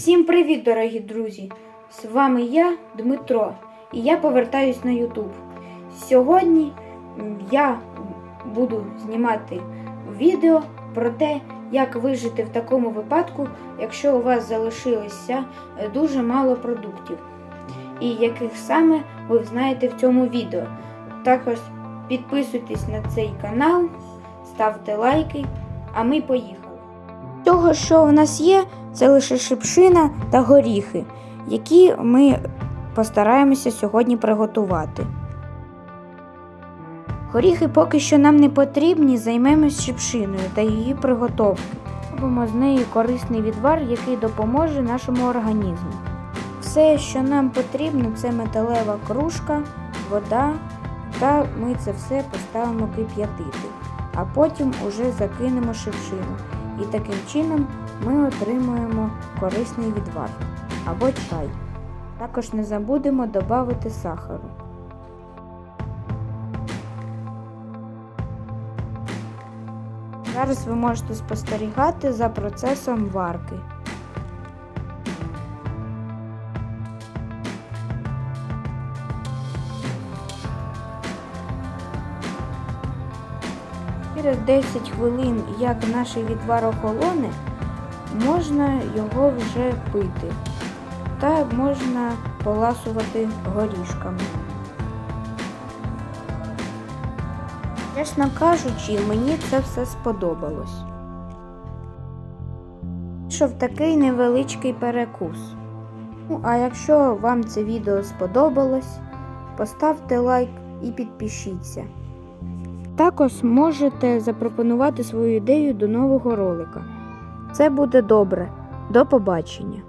Всім привіт, дорогі друзі! З вами я, Дмитро, і я повертаюсь на YouTube. Сьогодні я буду знімати відео про те, як вижити в такому випадку, якщо у вас залишилося е, дуже мало продуктів, і яких саме ви знаєте в цьому відео. Також підписуйтесь на цей канал, ставте лайки, а ми поїхали. Того, що в нас є, це лише шипшина та горіхи, які ми постараємося сьогодні приготувати. Горіхи поки що нам не потрібні, займемось шипшиною та її приготовки. Робимо з неї корисний відвар, який допоможе нашому організму. Все, що нам потрібно, це металева кружка, вода, та ми це все поставимо кип'ятити, а потім уже закинемо шипшину. І таким чином ми отримуємо корисний відвар або чай. Також не забудемо додати сахару. Зараз ви можете спостерігати за процесом варки. Через 10 хвилин, як наш відвар охолоне, можна його вже пити та можна поласувати горішками. Чесно кажучи, мені це все сподобалось. Вийшов такий невеличкий перекус. Ну, а якщо вам це відео сподобалось, поставте лайк і підпишіться. Також можете запропонувати свою ідею до нового ролика. Це буде добре. До побачення!